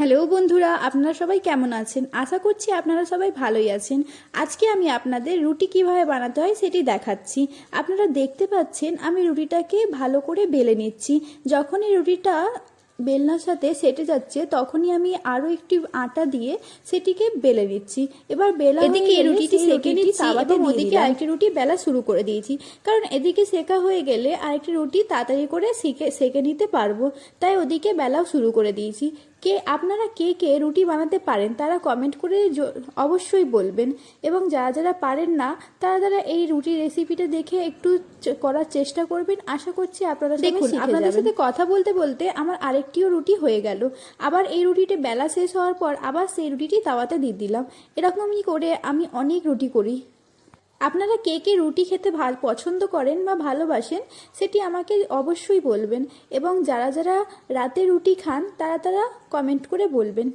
Hello বন্ধুরা আপনারা সবাই কেমন আছেন? আশা করছি আপনারা সবাই ভালোই আছেন। আজকে আমি আপনাদের রুটি কীভাবে বানাতে হয় সেটি দেখাচ্ছি। আপনারা দেখতে পাচ্ছেন আমি রুটিটাকে ভালো করে বেলে নিচ্ছি। যখনই রুটিটা বেলনার সাথে সেটে যাচ্ছে তখনই আমি আরও একটি আটা দিয়ে সেটিকে বেলে নিচ্ছি। এবার বেলা এদিকে রুটিটি সেঁকে নিচ্ছি তাওয়াতে এবং ওদিকে আরেকটি রুটি বেলা শুরু করে দিয়েছি। কারণ এদিকে সেকা হয়ে গেলে আরেকটি রুটি তাড়াতাড়ি করে সেকে সেকে নিতে পারব। তাই ওদিকে বেলাও শুরু করে দিয়েছি। কে আপনারা কে কে রুটি বানাতে পারেন তারা কমেন্ট করে অবশ্যই বলবেন। এবং যারা যারা পারেন না তারা তারা এই রুটি রেসিপিটা দেখে একটু করার চেষ্টা করবেন। আশা করছি আপনারা দেখুন, আপনাদের সাথে কথা বলতে বলতে আমার আরেকটিও রুটি হয়ে গেল। আবার এই রুটিটা বেলা শেষ হওয়ার পর আবার সেই রুটিটি তাওয়াতে দিয়ে দিলাম। এরকমই করে আমি অনেক রুটি করি। আপনারা কে কে রুটি খেতে ভালো পছন্দ করেন বা ভালোবাসেন, সেটি আমাকে অবশ্যই বলবেন এবং যারা যারা রাতে রুটি খান, তারা তারা কমেন্ট করে বলবেন।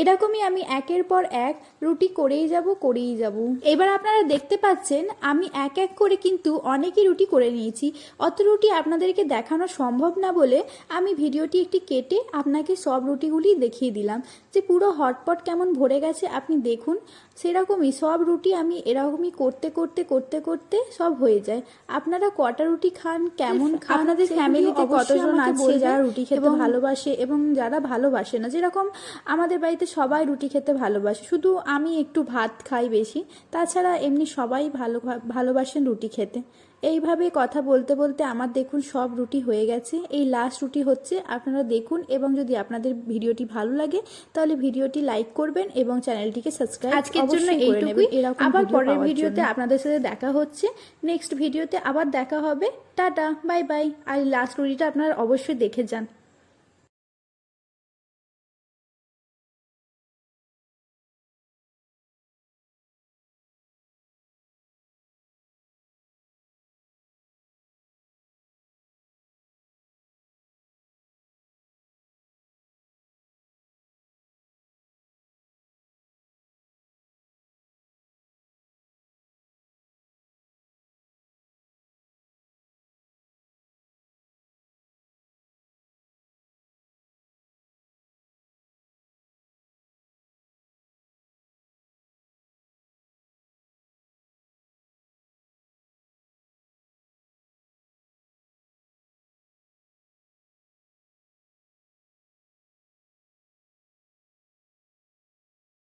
এরকমই আমি একের পর এক রুটি করেই যাব করেই যাব। এবার আপনারা দেখতে পাচ্ছেন আমি এক এক করে কিন্তু অনেকই রুটি করে নিয়েছি। অত রুটি আপনাদেরকে দেখানো সম্ভব না বলে আমি ভিডিওটি একটি কেটে আপনাকে সব রুটিগুলি দেখিয়ে দিলাম। যে পুরো হটপট কেমন ভরে গেছে আপনি দেখুন সেরকমই সব রুটি আমি এরকমই করতে করতে করতে করতে সব হয়ে যায়। আপনারা কটা রুটি খান কেমন খান আপনাদের ফ্যামিলিতে কতজন আছে যারা রুটি খেতে ভালোবাসে এবং যারা ভালোবাসে না যেরকম আমাদের বাড়িতে সবাই রুটি খেতে ভালোবাসে। শুধু আমি একটু ভাত খাই বেশি তাছাড়া এমনি সবাই ভালো ভালোবাসেন রুটি খেতে। এইভাবে কথা বলতে বলতে আমার দেখুন সব রুটি হয়ে গেছে। এই লাস্ট রুটি হচ্ছে আপনারা দেখুন এবং যদি আপনাদের ভিডিওটি ভালো লাগে তাহলে ভিডিওটি লাইক করবেন এবং চ্যানেলটিকে সাবস্ক্রাইব আজকের জন্য এইটুকুই। আবার পরের ভিডিওতে আপনাদের সাথে দেখা হচ্ছে। নেক্সট ভিডিওতে আবার দেখা হবে। টাটা বাই বাই আর লাস্ট রুটিটা আপনারা অবশ্যই দেখে যান।